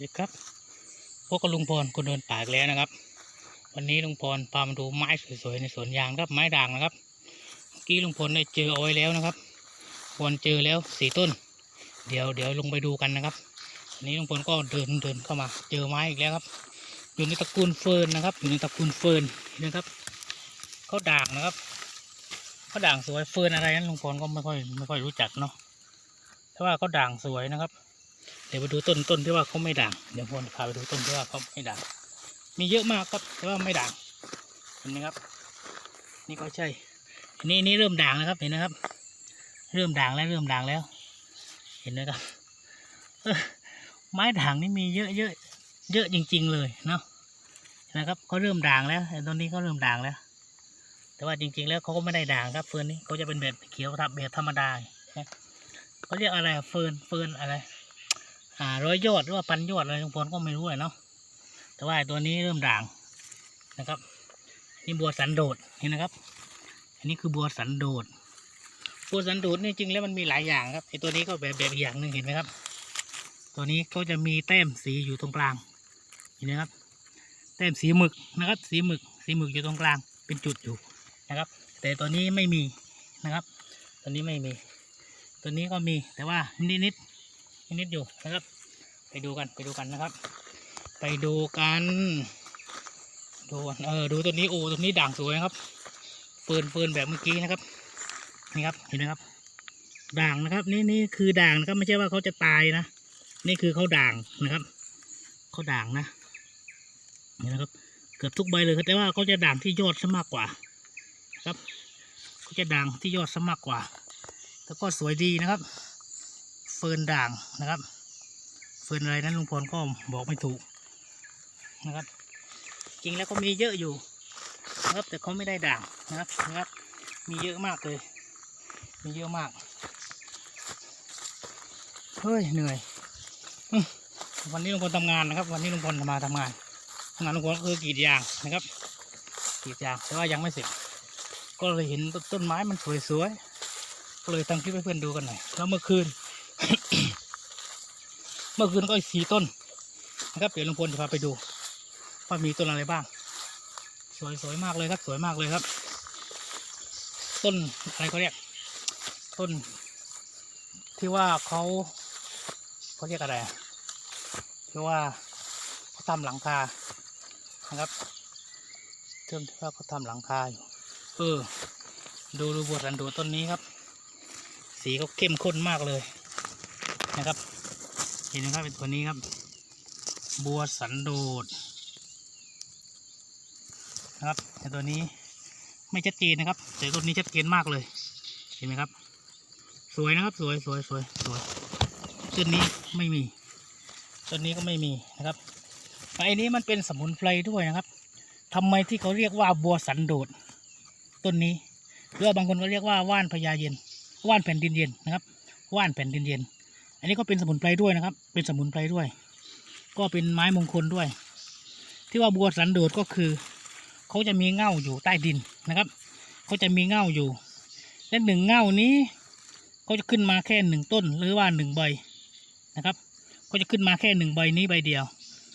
ดีครับพวกกับลุงพรคนเดินป่าแล้วนะครับ วันนี้ลุงพรพามาดูไม้สวยๆในสวนยางครับไม้ด่างนะครับเมื่อกี้ลุงพลได้เจอเอาไว้แล้วนะครับควรเจอแล้วสี่ต้น เดี๋ยวเดี๋ยวลงไปดูกันนะครับวันนี้ลุงพลก็เดินเดินเข้ามา เจอไม้อีกแล้วครับ อยู่ในตระกูลเฟิร์นนะครับ อยู่ในตระกูลเฟิร์นนะครับเขาด่างนะครับเขาด่างสวยเฟิร์นอะไรนั้นลุงพลก็ไม่ค่อยไม่ค่อยรู้จักเนาะแต่ว่าเขาด่างสวยนะครับ เดี๋ยวไปดูต้นต้นที่ว่าเขาไม่ด่างเดี๋ยวพลพาไปดูต้นที่ว่าเขาไม่ด่างมีเยอะมากครับแต่ว่าไม่ด่างเห็นไหมครับ นี่ก็ใช่นี่นี่เริ่มด่างแล้วครับเห็นนะครับ เริ่มด่างแล้วเริ่มด่างแล้ว เห็นไหมครับไม้ด่างนี่มีเยอะเยอะเยอะจริง ๆ เลยเนาะเห็นะครับเขาเริ่มด่างแล้วไอ้ต้นนี้เขาเริ่มด่างแล้ว แต่ว่าจริง ๆ แล้วเขาก็ไม่ได้ด่างครับเฟิร์นนี่เขาจะเป็นแบบเขียวทับแบบธรรมดาเขาเรียกอะไรเฟิร์นเฟิร์นอะไร ร้อยยอดหรือว่าพันยอดอะไรทุกคนก็ไม่รู้เลยเนาะแต่ว่าไอ้ตัวนี้เริ่มด่างนะครับ นี่บัวสันโดษเห็นนะครับ อันนี้คือบัวสันโดษบัวสันโดษนี่จริงแล้วมันมีหลายอย่างครับไอ้ตัวนี้ก็แบบแบบอย่างหนึ่งเห็นไหมครับ ตัวนี้เขาจะมีแต้มสีอยู่ตรงกลางเห็นไหมครับ แต้มสีหมึกนะครับ สีหมึก สีหมึกอยู่ตรงกลางเป็นจุดอยู่นะครับ แต่ตัวนี้ไม่มีนะครับ ตัวนี้ไม่มี ตัวนี้ก็มีแต่ว่านิดนิด นิดอยู่นะครับ ไปดูกันไปดูกันนะครับ ไปดูกันดูเออดูตัวนี้โอ้ตัวนี้ด่างสวยนะครับเฟินเฟินแบบเมื่อกี้นะครับนี่ครับเห็นไหมครับ ด่างนะครับ นี่นี่คือด่างนะครับ ไม่ใช่ว่าเขาจะตายนะนี่คือเขาด่างนะครับเขาด่างนะนี่นะครับ เกือบทุกใบเลยแต่ว่าเขาจะด่างที่ยอดซะมากกว่าครับเขาจะด่างที่ยอดซะมากกว่าแล้วก็สวยดีนะครับ เฟิร์นด่างนะครับ เฟิร์นอะไรนั้นลุงพลก็บอกไม่ถูกนะครับ จริงแล้วก็มีเยอะอยู่นะครับแต่เขาไม่ได้ด่างนะครับนะครับ มีเยอะมากเลย มีเยอะมากเฮ้ยเหนื่อยวันนี้ลุงพลทำงานนะครับ วันนี้ลุงพลมาทำงานทำงานลุงพลก็คือกรีดยางนะครับกรีดยางแต่ว่ายังไม่เสร็จ ก็เลยเห็นต้นไม้มันสวยๆก็เลยทำคลิปให้เพื่อนดูกันหน่อยแล้วเมื่อคืน เมื่อคืนก็อีกสี่ต้นนะครับเดี๋ยวลุงพลจะพาไปดูว่ามีต้นอะไรบ้าง สวยสวยมากเลยครับ สวยมากเลยครับ ต้นอะไรเขาเรียก ต้น ที่ว่าเขาเขาเรียกอะไรที่ว่าเขาทำหลังคานะครับเริ่มที่ว่าเขาทำหลังคาอยู่เออ ดูดูบัวสันดษต้นนี้ครับ สีเขาเข้มข้นมากเลย นะครับ เห็นไหมครับเป็นตัวนี้ครับ บัวสันโดษนะครับแต่ตัวนี้ไม่ชัดเจนนะครับ แต่ตัวนี้ชัดเจนมากเลย เห็นไหมครับ สวยนะครับ สวยสวยสวยสวยต้นนี้ไม่มีต้นนี้ก็ไม่มีนะครับไอ้นี้มันเป็นสมุนไพรด้วยนะครับทำไมที่เขาเรียกว่าบัวสันโดษต้นนี้หรือบางคนก็เรียกว่าว่านพญาเย็น ว่านแผ่นดินเย็นนะครับ ว่านแผ่นดินเย็น อันนี้ก็เป็นสมุนไพรด้วยนะครับ เป็นสมุนไพรด้วย ก็เป็นไม้มงคลด้วย ที่ว่าบัวสันโดษก็คือเขาจะมีเง่าอยู่ใต้ดินนะครับเขาจะมีเง่าอยู่ และหนึ่งเง่านี้เขาจะขึ้นมาแค่หนึ่งต้นหรือว่าหนึ่งใบนะครับเขาจะขึ้นมาแค่หนึ่งใบนี้ใบเดียว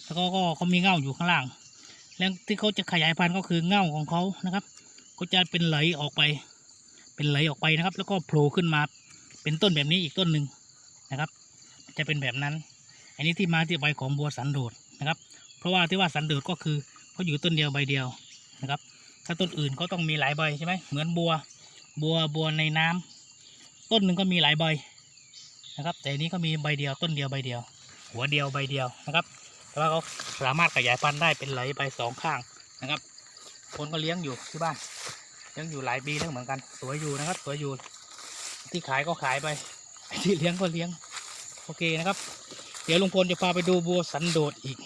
แล้วก็ก็เขามีเง่าอยู่ข้างล่าง แล้วที่เขาจะขยายพันธุ์ก็คือเง่าของเขานะครับ ก็จะเป็นไหลออกไป เป็นไหลออกไปนะครับ แล้วก็โผล่ขึ้นมาเป็นต้นแบบนี้อีกต้นหนึ่ง นะครับ จะเป็นแบบนั้น อันนี้ที่มาที่ไปของบัวสันโดษนะครับ เพราะว่าที่ว่าสันโดษก็คือเขาอยู่ต้นเดียวใบเดียวนะครับ ถ้าต้นอื่นก็ต้องมีหลายใบใช่ไหมเหมือนบัวบัวบัวในน้ำต้นหนึ่งก็มีหลายใบนะครับ แต่อันนี้ก็มีใบเดียวต้นเดียวใบเดียว หัวเดียวใบเดียวนะครับแต่ว่าเขาสามารถขยายพันธุ์ได้เป็นหลายใบสองข้างนะครับคนก็เลี้ยงอยู่ที่บ้านเลี้ยงอยู่หลายปีแล้วเหมือนกัน สวยอยู่นะครับ สวยอยู่ ที่ขายก็ขายไป ที่เลี้ยงก็เลี้ยง โอเคนะครับ เดี๋ยวลุงพลจะพาไปดูบัวสันโดษอีก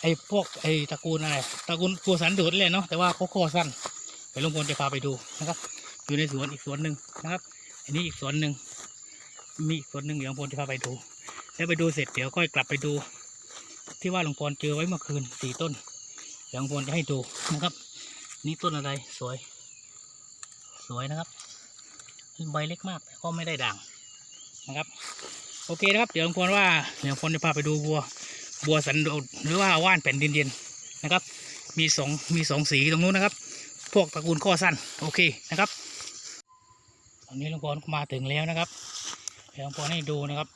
ไอ้พวกไอ้ตระกูลอะไรตระกูลบัวสันโดษเลยเนาะแต่ว่าเขาคอสั้นเดี๋ยวลุงพลจะพาไปดูนะครับ อยู่ในสวนอีกสวนหนึ่งนะครับ อันนี้อีกสวนหนึ่งมีอีกสวนหนึ่งเดี๋ยวลุงพลจะพาไปดู แล้วไปดูเสร็จเดี๋ยวก็กลับไปดู ที่ว่าลุงพลเจอไว้เมื่อคืนสี่ต้นเดี๋ยวลุงพลจะให้ดูนะครับ นี่ต้นอะไรสวย สวยนะครับใบเล็กมากแต่ก็ไม่ได้ด่างนะครับ โอเคนะครับ เดี๋ยวลุงพลว่าเดี๋ยวพลจะพาไปดูบัว บัวสันโดษหรือว่าว่านแผ่นดินเย็นนะครับ มีสองมีสองสีตรงนู้นนะครับ พวกตระกูลข้อสั้นโอเคนะครับ ตอนนี้ลุงพรมาถึงแล้วนะครับ เดี๋ยวลุงพรให้ดูนะครับ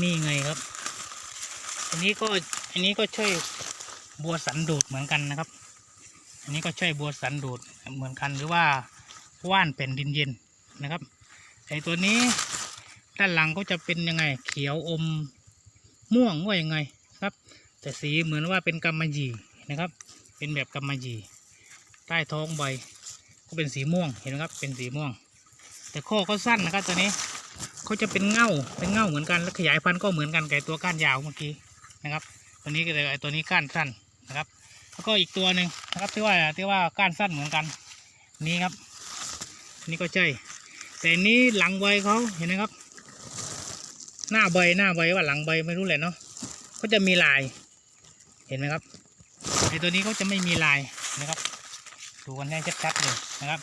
นี่ไงครับ อันนี้ก็อันนี้ก็ช่วยบัวสันโดดเหมือนกันนะครับ อันนี้ก็ช่วยบัวสันโดดเหมือนกันหรือว่าว่านแผ่นดินเย็นนะครับไอตัวนี้ ด้านหลังก็จะเป็นยังไง เขียวอมม่วงว่ายังไงครับ แต่สีเหมือนว่าเป็นกำมะหยี่นะครับ เป็นแบบกำมะหยี่ใต้ท้องใบก็เป็นสีม่วงเห็นไหมครับ เป็นสีม่วง แต่ข้อเขาสั้นนะครับตัวนี้เขาจะเป็นเง่าเป็นเง่าเหมือนกันแล้วขยายพันธุ์ก็เหมือนกันกับไอ้ตัวก้านยาวเมื่อกี้นะครับ ตัวนี้ก็เลยไอตัวนี้ก้านสั้นนะครับ แล้วก็อีกตัวหนึ่งนะครับที่ว่าที่ว่าก้านสั้นเหมือนกัน นี่ครับนนี่ก็ใช่แต่อันนี้หลังใบเขาเห็นไหมครับ หน้าใบหน้าใบว่าหลังใบไม่รู้แหละเนาะก็จะมีลาย เห็นไหมครับไอตัวนี้เขาจะไม่มีลายนะครับ ดูกันให้ชัดๆเลยนะครับ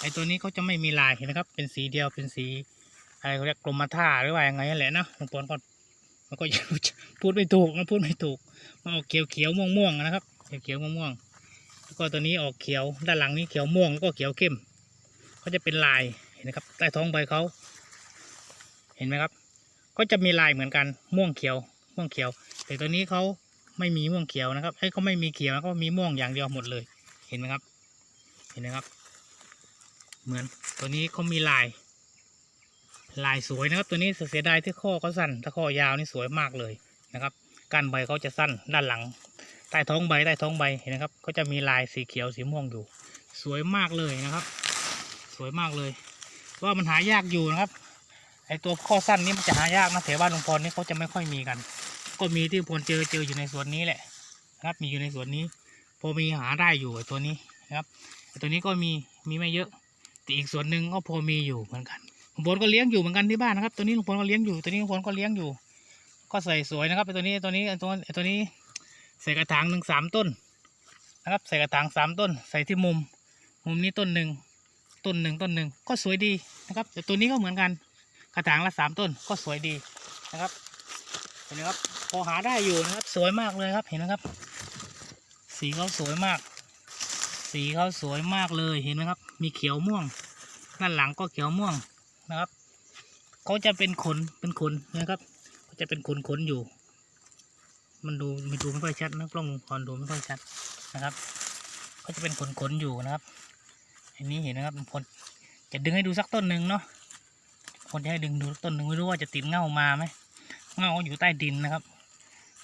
ไอตัวนี้เขาจะไม่มีลายเห็นไหมครับ เป็นสีเดียวเป็นสีอะไรเขาเรียกกรมท่าหรือว่ายังไงนั่นแหละเนาะบางคนก็มันก็พูดไม่ถูกนพูดไม่ถูกมันออกเขียวเขียวม่วงม่วงนะครับเขียวเขียวม่วงม่วงแล้วก็ตัวนี้ออกเขียวด้านหลังนี้เขียวม่วงแล้วก็เขียวเข้มเขาจะเป็นลายเห็นไหมครับใต้ท้องใบเขาเห็นไหมครับ ก็จะมีลายเหมือนกันม่วงเขียว ม่วงเขียว แต่ตัวนี้เขาไม่มีม่วงเขียวนะครับไอ้เขาไม่มีเขียวเขามีม่วงอย่างเดียวหมดเลย เห็นไหมครับ เห็นไหมครับ เหมือนตัวนี้เขามีลาย ลายสวยนะครับ ตัวนี้เสียดายที่ข้อเขาสั้นถ้าข้อยาวนี่สวยมากเลยนะครับก้านใบเขาจะสั้นด้านหลัง ใต้ท้องใบใต้ท้องใบเห็นนะครับก็จะมีลายสีเขียวสีม่วงอยู่ สวยมากเลยนะครับ สวยมากเลย ว่ามันหายากอยู่นะครับ ไอตัวข้อสั้นนี่มันจะหายากนะแถวบ้านลุงพรนี่เขาจะไม่ค่อยมีกัน ก็มีที่ลุงพรเจอเจออยู่ในสวนนี้แหละนะครับ มีอยู่ในสวนนี้ พอมีหาได้อยู่ไอตัวนี้นะครับไอตัวนี้ก็มีมีไม่เยอะแต่อีกส่วนหนึ่งก็พอมีอยู่เหมือนกันลุงพลก็เลี้ยงอยู่เหมือนกันที่บ้านนะครับ ตัวนี้ลุงพลก็เลี้ยงอยู่ตัวนี้ลุงพลก็เลี้ยงอยู่ ก็ใส่สวยนะครับไอตัวนี้ตัวนี้ไอตัวไอตัวนี้ใส่กระถางหนึ่งสามต้นนะครับใส่กระถางสามต้น ใส่ที่มุม มุมนี้ต้นหนึ่งต้นหนึ่งต้นหนึ่งก็สวยดีนะครับแต่ตัวนี้ก็เหมือนกัน กระถางละสามต้นก็สวยดีนะครับเห็นไหมครับพอหาได้อยู่นะครับ สวยมากเลยครับเห็นไหมครับ สีเขาสวยมาก สีเขาสวยมากเลยเห็นไหมครับ มีเขียวม่วงด้านหลังก็เขียวม่วงนะครับเขาจะเป็นขนเป็นขนนะครับเขาจะเป็นขนขนอยู่ มันดูมันดูไม่ค่อยชัดนะกล้องวงจรดูไม่ค่อยชัดนะครับเขาจะเป็นขนขนอยู่นะครับอันนี้เห็นนะครับพลจะดึงให้ดูสักต้นหนึ่งเนาะ คนจะให้ดึงดูต้นหนึ่งไม่รู้ว่าจะติดเง่ามาไหมเง่าอยู่ใต้ดินนะครับ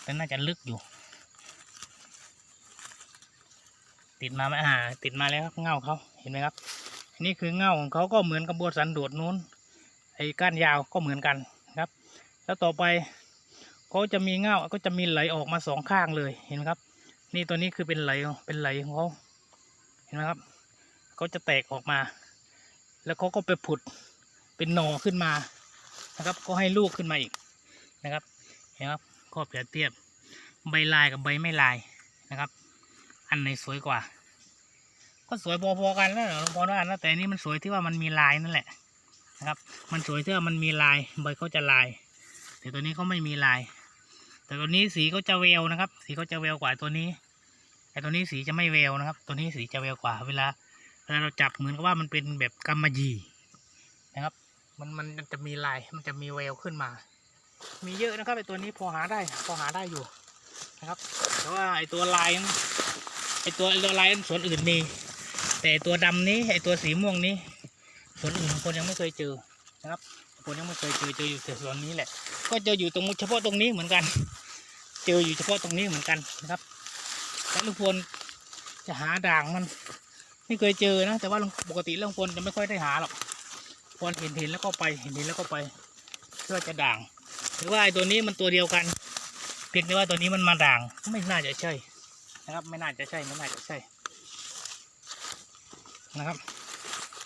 แต่น่าจะลึกอยู่ ติดมาไหมอ่า ติดมาแล้วครับเง่าเขาเห็นไหมครับนนี้คือเง่าของเขาก็เหมือนกับบัวสันโดดนู้นไอ้ก้านยาวก็เหมือนกันครับ แล้วต่อไปเขาจะมีเง่าก็จะมีไหลออกมาสองข้างเลยเห็นไหมครับ นี่ตัวนี้คือเป็นไหลเป็นไหลของเขาเห็นไหมครับเขาจะแตกออกมา แล้วเขาก็ไปผุด เป็นหนอขึ้นมานะครับ ก็ให้ลูกขึ้นมาอีกนะครับเห็นไหมครับก็เปรียบเทียบใบลายกับใบไม่ลายนะครับ อันไหนสวยกว่า ก็สวยพอๆกันแล้วหลวงพ่อว่านะแต่นี้มันสวยที่ว่ามันมีลายนั่นแหละนะครับ มันสวยที่ว่ามันมีลายใบเขาจะลาย แต่ตัวนี้เขาไม่มีลาย แต่ตัวนี้สีเขาจะแววนะครับ สีเขาจะแววกว่าตัวนี้ แต่ตัวนี้สีจะไม่แววนะครับ ตัวนี้สีจะแววกว่า เวลาเวลาเราจับเหมือนกับว่ามันเป็นแบบกำมะหยี่นะครับ มันมันจะมีลายมันจะมีแววขึ้นมา มีเยอะนะครับไอตัวนี้พอหาได้พอหาได้อยู่นะครับ แต่ว่าไอตัวลายไอตัวไอตัวลายนั้นสวนอื่นมี แต่ตัวดำนี้ไอตัวสีม่วงนี้ ส่วนอื่นคนยังไม่เคยเจอนะครับ คนยังไม่เคยเจอเจออยู่แต่ส่วนนี้แหละ ก็เจออยู่ตรงเฉพาะตรงนี้เหมือนกัน เจออยู่เฉพาะตรงนี้เหมือนกันนะครับแล้วลุงพลจะหาด่างมัน ไม่เคยเจอนะแต่ว่าปกติลุงพลจะไม่ค่อยได้หาหรอก พอเห็นเห็นแล้วก็ไปเห็นเห็นแล้วก็ไปเพื่อจะด่างหรือว่าไอ้ตัวนี้มันตัวเดียวกัน เพียงแต่ว่าตัวนี้มันมาด่างไม่น่าจะใช่นะครับ ไม่น่าจะใช่ไม่น่าจะใช่นะครับ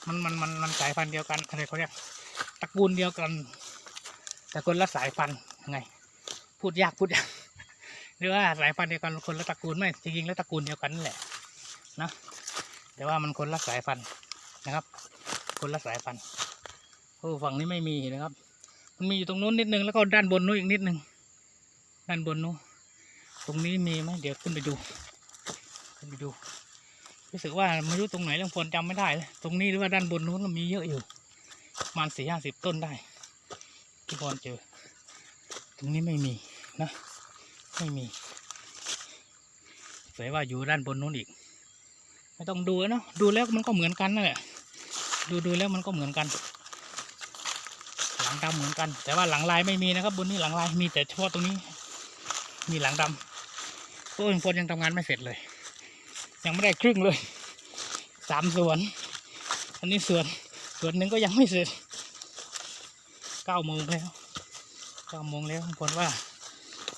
มันมันมันมันสายพันธุ์เดียวกันอะไรเขาเรียกตระกูลเดียวกัน แต่คนละสายพันธุ์ไง พูดยากพูดยากหรือว่าสายพันธุ์เดียวกันคนละตระกูลไม่จริงๆแล้วตระกูลเดียวกันนั่นแหละนะแต่ว่ามันคนละสายพันธุ์นะครับ คนละสายพันธุ์ โอ้ฝั่งนี้ไม่มีนะครับ มันมีอยู่ตรงนู้นนิดนึงแล้วก็ด้านบนนู้นอีกนิดนึงด้านบนนู้นตรงนี้มีไหมเดี๋ยวขึ้นไปดู ขึ้นไปดูรู้สึกว่าไม่รู้ตรงไหนลุงพลจำไม่ได้เลยตรงนี้หรือว่าด้านบนนู้นก็มีเยอะอยู่ประมาณสี่ห้าสิบต้นได้ ที่พรเจอ ตรงนี้ไม่มีนะ ไม่มีสวยว่าอยู่ด้านบนนู้นอีก ไม่ต้องดูนะดูแล้วมันก็เหมือนกันนั่นแหละดูดูแล้วมันก็เหมือนกัน ลังดำเหมือนกัน แต่ว่าหลังลายไม่มีนะครับ บนนี้หลังลายมีแต่เฉพาะตรงนี้ มีหลังดำพวกคนยังทำงานไม่เสร็จเลย ยังไม่ได้ครึ่งเลยสามส่วน อันนี้ส่วนส่วนหนึ่งก็ยังไม่เสร็จเก้าโมงแล้วเก้าโมงแล้วลุงพลว่า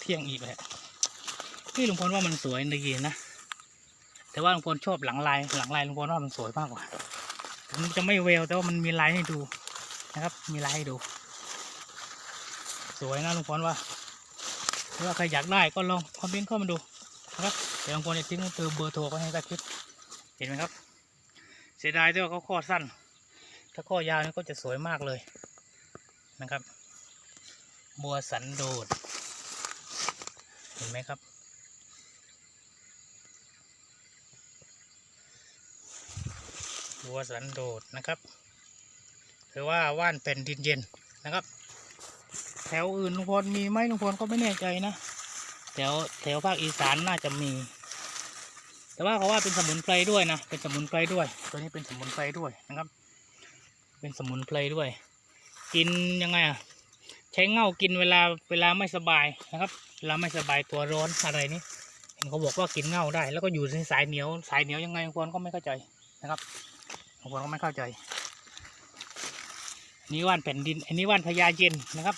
เที่ยงอีกแหละนี่ลุงพลว่ามันสวยดีนะแต่ว่าลุงพลชอบหลังลาย หลังลายลุงพลว่ามันสวยมากกว่าถึงมันจะไม่เวลแต่ว่ามันมีลายให้ดูนะครับ มีลายให้ดู สวยนะลุงพลว่าถ้าใครอยากได้ก็ลองคอมเมนต์เข้ามาดูนะครับเดี๋ยวลุงพลจะทิ้งเบอร์เบอร์โทรไว้ให้ใต้คลิปเห็นไหมครับ เสียดายที่ว่าเขาข้อสั้น ถ้าข้อยาวนี่ก็จะสวยมากเลยนะครับบัวสันโดษเห็นไหมครับบัวสันโดษนะครับหรือว่าว่านเป็นดินเย็นนะครับ ถวอื่นลุงพลมีไหมลุงพลก็ไม่แน่ใจนะแถวแถวภาคอีสานน่าจะมี แต่ว่าเขาว่าเป็นสมุนไพรด้วยนะเป็นสมุนไพรด้วย ตัวนี้เป็นสมุนไพรด้วยนะครับ เป็นสมุนไพรด้วย กินยังไงอะใช้เง่ากินเวลาเวลาไม่สบายนะครับเวลาไม่สบายตัวร้อนอะไรนี่เห็นเขาบอกว่ากินเง่าได้ แล้วก็อยู่ในสายเหนียวสายเหนียวยังไงบางคนก็ไม่เข้าใจนะครับบางคนก็ไม่เข้าใจนนี้ว่านแผ่นดิน อันนี้ว่านพญาเย็นนะครับ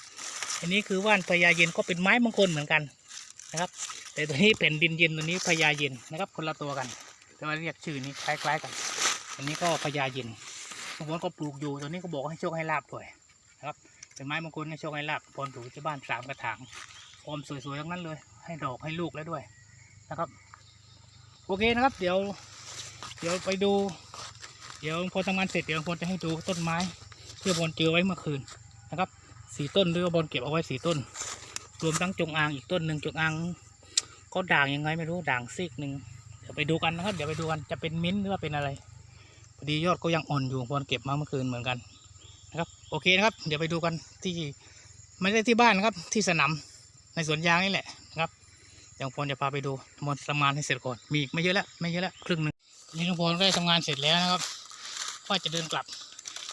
อันนี้คือว่านพญาเย็นก็เป็นไม้มงคลเหมือนกันนะครับ แต่ตัวนี้แผ่นดินเย็นตัวนี้พญาเย็นนะครับ คนละตัวกัน แต่ว่าเรียกชื่อนี้คล้าย ๆกัน อันนี้ก็พญาเย็นบางคนก็ปลูกอยู่ตัวนี้ก็บอกให้โชคให้ลาบด้วยนะครับเป็นไม้มงคลให้โชคให้ลาบพรถูกที่บ้านสามกระถางฟอร์มสวยๆทั้งนั้นเลย ให้ดอกให้ลูกแล้วด้วยนะครับ โอเคนะครับ เดี๋ยว เดี๋ยวไปดู เดี๋ยวพอทำงานเสร็จเดี๋ยวพอจะให้ดูต้นไม้ที่บอลเจอไว้เมื่อคืนนะครับ สี่ต้นด้วยบอลเก็บเอาไว้สี่ต้น รวมทั้งจงอางอีกต้นหนึ่งจงอางก็ด่างยังไงไม่รู้ด่างซีกหนึ่งเดี๋ยวไปดูกันนะครับ เดี๋ยวไปดูกันจะเป็นมิ้นหรือว่าเป็นอะไรพอดียอดก็ยังอ่อนอยู่บอลเก็บมาเมื่อคืนเหมือนกันนะครับ โอเคนะครับ เดี๋ยวไปดูกันที่ไม่ได้ที่บ้านนะครับที่สนามในสวนยางนี่แหละนะครับเดี๋ยวพรจะพาไปดูมอนทำงานให้เสร็จก่อนมีอีกไม่เยอะแล้วไม่เยอะแล้วครึ่งหนึ่งนี่ลุงพลก็ได้ทำงานเสร็จแล้วนะครับว่าจะเดินกลับ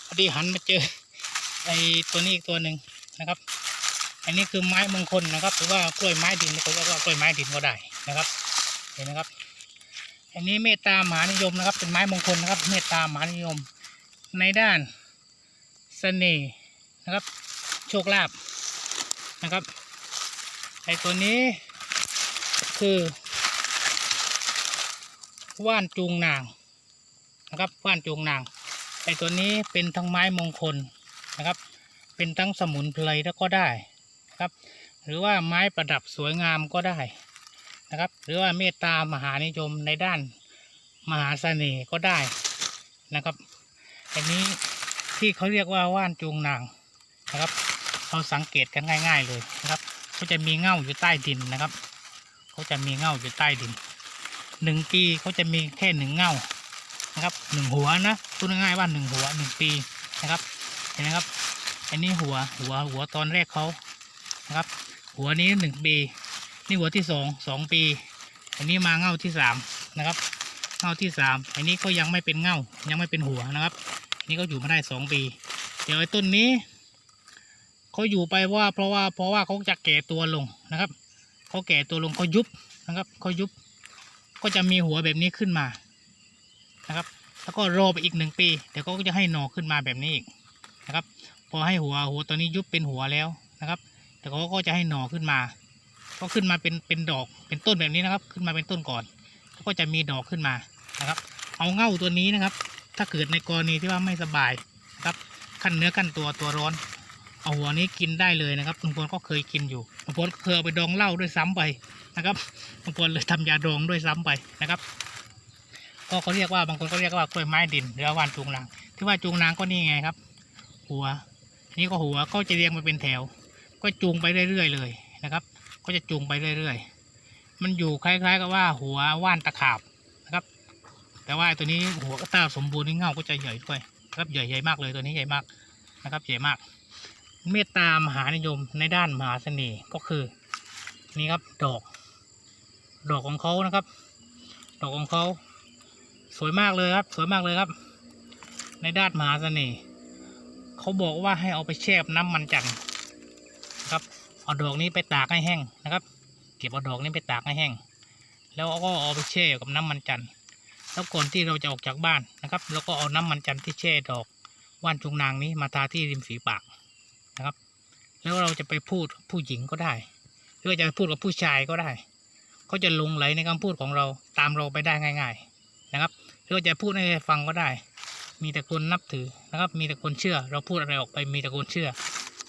พอดีหันมาเจอไอ้ตัวนี้อีกตัวหนึ่ง นะครับ อันนี้คือไม้มงคลนะครับ หรือว่ากล้วยไม้ดินเขาเรียกว่ากล้วยไม้ดินก็ได้นะครับ เห็นนะครับ อันนี้เมตตามหานิยมนะครับ เป็นไม้มงคลนะครับ เมตตามหานิยม ในด้านเสน่ห์นะครับ โชคลาภนะครับไอตัวนี้คือว่านจูงนางนะครับว่านจูงนางไอตัวนี้เป็นทั้งไม้มงคลนะครับ เป็นทั้งสมุนไพรแล้วก็ได้ครับ หรือว่าไม้ประดับสวยงามก็ได้นะครับ หรือว่าเมตตามหานิยมในด้านมหาเสน่ห์ก็ได้นะครับ อันนี้ที่เขาเรียกว่าว่านจูงนางนะครับ เราสังเกตกันง่าย ๆเลยนะครับเขาจะมีเง่าอยู่ใต้ดินนะครับเขาจะมีเง่าอยู่ใต้ดินหนึ่งปีเขาจะมีแค่หนึ่งเง่านะครับหนึ่งหัวนะพูดง่ายๆว่าหนึ่งหัวหนึ่งปีนะครับเห็นไหมครับ อันนี้หัวหัวหัวตอนแรกเขานะครับ หัวนี้หนึ่งปี นี่หัวที่สองสองปี อันนี้มาเง่าที่สามนะครับ เง่าที่สามอันนี้ก็ยังไม่เป็นเง่ายังไม่เป็นหัวนะครับ นี่ก็อยู่มาได้สองปี เดี๋ยวไอ้ต้นนี้เขาอยู่ไปว่าเพราะว่าเพราะว่าเขาจะแก่ตัวลงนะครับเขาแก่ตัวลงเขายุบนะครับเขายุบ ก็จะมีหัวแบบนี้ขึ้นมานะครับ แล้วก็รอไปอีกหนึ่งปีเดี๋ยวเขาก็จะให้หน่อขึ้นมาแบบนี้อีกนะครับ พอให้หัวหัวตัวนี้ยุบเป็นหัวแล้วนะครับเดี๋ยวเขาก็จะให้หน่อขึ้นมา ก็ขึ้นมาเป็นเป็นดอกเป็นต้นแบบนี้นะครับ ขึ้นมาเป็นต้นก่อนก็จะมีดอกขึ้นมานะครับ เอาเง่าตัวนี้นะครับ ถ้าเกิดในกรณีที่ว่าไม่สบายนะครับขั้นเนื้อขั้นตัวตัวร้อน เอาหัวนี้กินได้เลยนะครับลุงพลก็เคยกินอยู่ลุงพลเคยเอาไปดองเหล้าด้วยซ้ำไปนะครับลุงพลเลยทำยาดองด้วยซ้ำไปนะครับ ก็เขาเรียกว่าบางคนก็เรียกว่ากล้วยไม้ดินหรือว่าว่านจูงนาง ที่ว่าจูงนางก็นี่ไงครับ หัว นี่ก็หัวก็จะเรียงมาเป็นแถว ก็จูงไปเรื่อยๆเลยนะครับ ก็จะจูงไปเรื่อยๆ มันอยู่คล้ายๆกับว่าหัวว่านตะขาบนะครับ แต่ว่าตัวนี้หัวก็ตาสมบูรณ์นี่เงาก็จะใหญ่ด้วยนะครับใหญ่ใหญ่มากเลยตัวนี้ใหญ่มากนะครับใหญ่มาก เมตตามหานิยมในด้านมหาเสน่ห์ก็คือ นี่ครับดอก ดอกของเขานะครับ ดอกของเขาสวยมากเลยครับ สวยมากเลยครับ ในด้านมหาเสน่ห์ เขาบอกว่าให้เอาไปแช่น้ำมันจันทร์นะครับเอาดอกนี้ไปตากให้แห้งนะครับ เก็บเอาดอกนี้ไปตากให้แห้ง แล้วก็เอาไปแช่กับน้ำมันจันทร์แล้วก่อนที่เราจะออกจากบ้านนะครับ แล้วก็เอาน้ำมันจันทร์ที่แช่ดอกว่านจุงนางนี้มาทาที่ริมฝีปากนะครับ แล้วเราจะไปพูดผู้หญิงก็ได้หรือว่าจะไปพูดกับผู้ชายก็ได้เขาจะลงไหลในคำพูดของเราตามเราไปได้ง่าย ๆนะครับ หรือว่าจะพูดให้ฟังก็ได้ มีแต่คนนับถือนะครับ มีแต่คนเชื่อ เราพูดอะไรออกไปมีแต่คนเชื่อ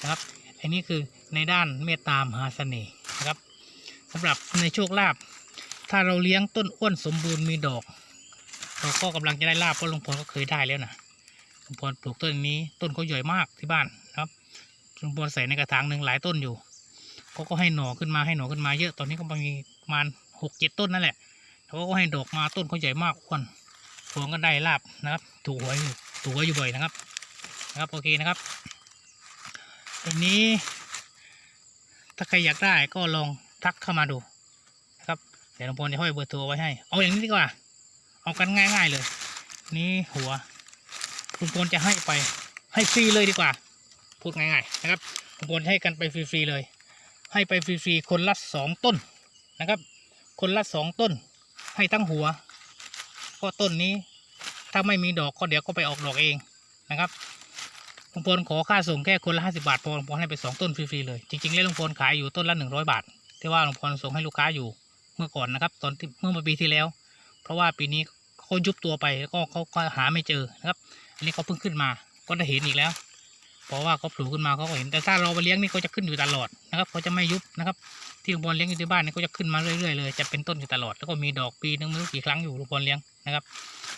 นะครับ อันนี้คือในด้านเมตตามหาเสน่ห์นะครับสำหรับในโชคลาภถ้าเราเลี้ยงต้นอ้วนสมบูรณ์มีดอกเราก็กำลังจะได้ลาบเพราะลุงพลก็เคยได้แล้วนะลุงพลปลูกต้นนี้ต้นเขาใหญ่มากที่บ้านนะครับลุงพลใส่ในกระถางหนึ่งหลายต้นอยู่เขาก็ให้หน่อขึ้นมาให้หน่อขึ้นมาเยอะตอนนี้ก็มีประมาณหกเจ็ดต้นนั่นแหละเขาก็ให้ดอกมาต้นเขาใหญ่มากอ้วน พวงก็ได้ลาบนะครับ ถูกหวยอยถูกหวยอยู่บ่อยนะครับนะครับโอเคนะครับทีนี้ ถ้าใครอยากได้ก็ลองทักเข้ามาดูนะครับเดี๋ยวหลวงพลจะห้อยเบอร์โทรไว้ให้ เอาอย่างนี้ดีกว่า เอากันง่าย ๆเลย นี่หัวหลุงพลจะให้ไปให้ฟรีเลยดีกว่า พูดง่ายๆนะครับหลุงพลให้กันไปฟรีๆเลย ให้ไปฟรีๆคนละสองต้นนะครับ คนละสองต้น ให้ทั้งหัว ก็ต้นนี้ ถ้าไม่มีดอกก็เดี๋ยวก็ไปออกดอกเองนะครับลุงพลขอค่าส่งแค่คนละห้าสิบาทพอลวงพลให้ไปสองต้นฟรีๆเลย จริงๆแล้วลุงพลขายอยู่ต้นละหนึ่งร้อยบาท ที่ว่าลวงพลส่งให้ลูกค้าอยู่เมื่อก่อนนะครับ ตอนที่เมื่อปีที่แล้ว เพราะว่าปีนี้เขายุบตัวไปแล้วก็เขาก็หาไม่เจอนะครับ อันนี้เขาเพิ่งขึ้นมา ก็ได้เห็นอีกแล้ว เพราะว่าเขาปลูกขึ้นมาเขาก็เห็นแต่ถ้าเราไปเลี้ยงนี่เขาจะขึ้นอยู่ตลอดนะครับเขาจะไม่ยุบนะครับ ที่ลุงพลเลี้ยงอยู่ที่บ้านนี่เขาจะขึ้นมาเรื่อยๆเลยจะเป็นต้นอยู่ตลอดแล้วก็มีดอกปีนึงไม่รู้กี่ครั้งอยู่ลุงพลเลี้ยงนะครับ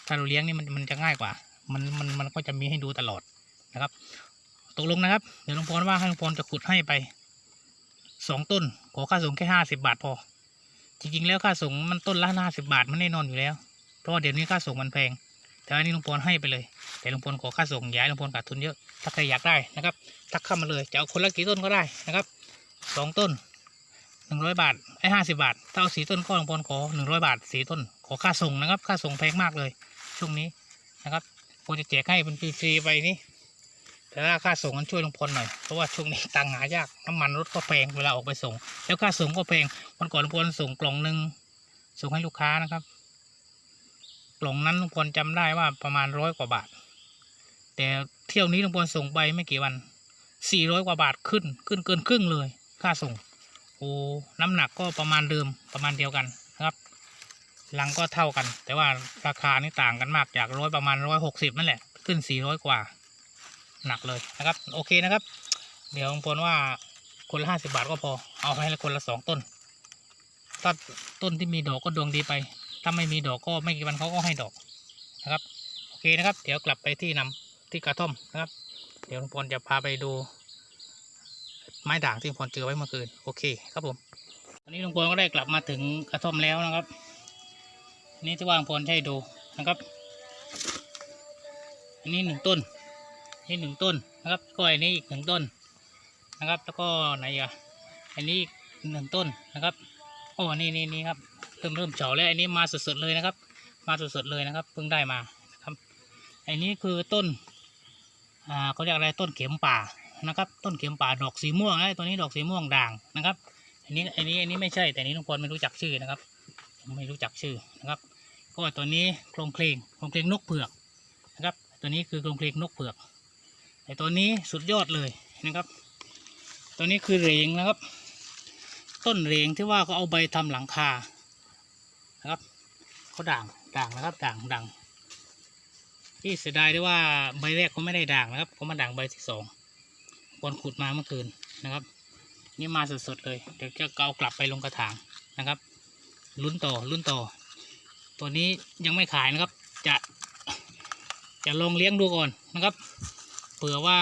ถ้าเราเลี้ยงนี่มันมันจะง่ายกว่า มันมันมันก็จะมีให้ดูตลอดนะครับ ตกลงนะครับ เดี๋ยวลุงพลว่าให้ลุงพลจะขุดให้ไปสองต้นขอค่าส่งแค่ห้าสิบบาทพอ จริงๆแล้วค่าส่งมันต้นละห้าสิบาทมันแน่นอนอยู่แล้วเพราะว่าเดี๋ยวนี้ค่าส่งมันแพงแต่อันนี้ลุงพลให้ไปเลย แต่ลุงพลขอค่าส่งย้ายลุงพลขาดทุนเยอะ ถ้าใครอยากได้นะครับ ทักเข้ามาเลย จะเอาคนละกี่ต้นก็ได้นะครับสองต้น หนึ่งร้อยบาทไอ้ห้าสิบาทถ้าเอาสีต้นก็ลุงพลขอหนึ่งร้อยบาทสีต้นขอค่าส่งนะครับ ค่าส่งแพงมากเลยช่วงนี้นะครับพลจะแจกให้เป็นฟรีๆไปนี่แต่ถ้าค่าส่งกันช่วยลุงพลหน่อยเพราะว่าช่วงนี้ตังหายากน้ำมันรถก็แพงเวลาออกไปส่ง แล้วค่าส่งก็แพงวันก่อนลุงพลส่งกล่องหนึ่งส่งให้ลูกค้านะครับ กล่องนั้นลุงพลจำได้ว่าประมาณร้อยกว่าบาท แต่เที่ยวนี้ลุงพลส่งไปไม่กี่วันสี่ร้อยกว่าบาทขึ้นขึ้นเกินครึ่งเลย ค่าส่ง โอ้น้ำหนักก็ประมาณเดิมประมาณเดียวกันนะครับลังก็เท่ากัน แต่ว่าราคานี่ต่างกันมากจากร้อยประมาณร้อยหกสิบนั่นแหละ ขึ้นสี่ร้อยกว่า หนักเลยนะครับ โอเคนะครับ เดี๋ยวลุงพลว่าคนละห้าสิบาทก็พอ เอาให้คนละสองต้นถ้าต้นที่มีดอกก็ดวงดีไป ถ้าไม่มีดอกก็ไม่กี่วันเขาก็ให้ดอกนะครับ โอเคนะครับ เดี๋ยวกลับไปที่นำที่กระท่อมนะครับ เดี๋ยวลุงพลจะพาไปดู ไม้ด่างที่พลเจอไว้เมื่อคืนโอเคครับผมวันนี้ลุงพลก็ได้กลับมาถึงกระท่อมแล้วนะครับ นี่ที่วางพลให้ดูนะครับ อันนี้หนึ่งต้นนี่หนึ่งต้นนะครับก็อันนี้อีกหนึ่งต้นนะครับ แล้วก็ไหนอะอันนี้หนึ่งต้นนะครับโอ้นี่นี่นี่ครับเริ่มเริ่มเฉาแล้วอันนี้มาสดๆเลยนะครับ มาสดๆเลยนะครับเพิ่งได้มานะครับอันนี้คือต้นอ่าเขาเรียกอะไรต้นเข็มป่า นะครับ ต้นเข็มป่าดอกสีม่วงนะตัวนี้ดอกสีม่วงด่างนะครับอันนี้อันนี้อันนี้ไม่ใช่แต่นี้ลุงพลไม่รู้จักชื่อนะครับ ไม่รู้จักชื่อนะครับ ก็ตัวนี้โครงเพลงโครงเพลงนกเผือกนะครับ ตัวนี้คือโครงเพลงนกเผือกแต่ตัวนี้สุดยอดเลยนะครับ ตัวนี้คือเหรงนะครับ ต้นเหรงที่ว่าเขาเอาใบทำหลังคานะครับเขาด่างด่างนะครับด่างด่างที่เสียดายด้วยว่าใบแรกเขาไม่ได้ด่างนะครับเขามาด่างใบที่สอง บอลขุดมาเมื่อคืนนะครับ นี่มาสดๆเลยเดี๋ยวจะเอากลับไปลงกระถางนะครับ ลุ้นต่อลุ้นต่อ ตัวนี้ยังไม่ขายนะครับ จะจะลองเลี้ยงดูก่อนนะครับเผื่อว่า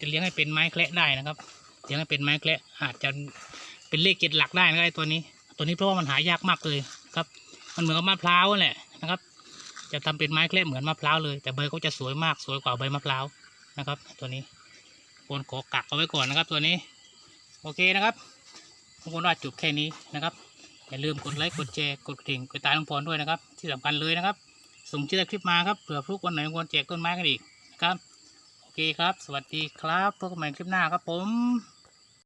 จะเลี้ยงให้เป็นไม้แคระได้นะครับเลี้ยงให้เป็นไม้แคระอาจจะเป็นเลขเจ็ดหลักได้นะครับไอ้ตัวนี้ ตัวนี้เพราะว่ามันหายากมากเลยครับ มันเหมือนกับมะพร้าวนั่นแหละนะครับ จะทำเป็นไม้เคล็ดเหมือนมะพร้าวเลย แต่ใบก็จะสวยมากสวยกว่าใบมะพร้าวนะครับ ตัวนี้ คนขอกักเอาไว้ก่อนนะครับ ตัวนี้ โอเคนะครับทุกคนว่าจบแค่นี้นะครับ อย่าลืมกดไลค์กดแชร์กดกระดิ่งกดตามลุงพรด้วยนะครับ ที่สำคัญเลยนะครับ ส่งชื่อคลิปมาครับเผื่อพวกวันไหนควรแจกต้นไม้กันอีกนะครับ โอเคครับ สวัสดีครับพบกันใหม่คลิปหน้าครับผม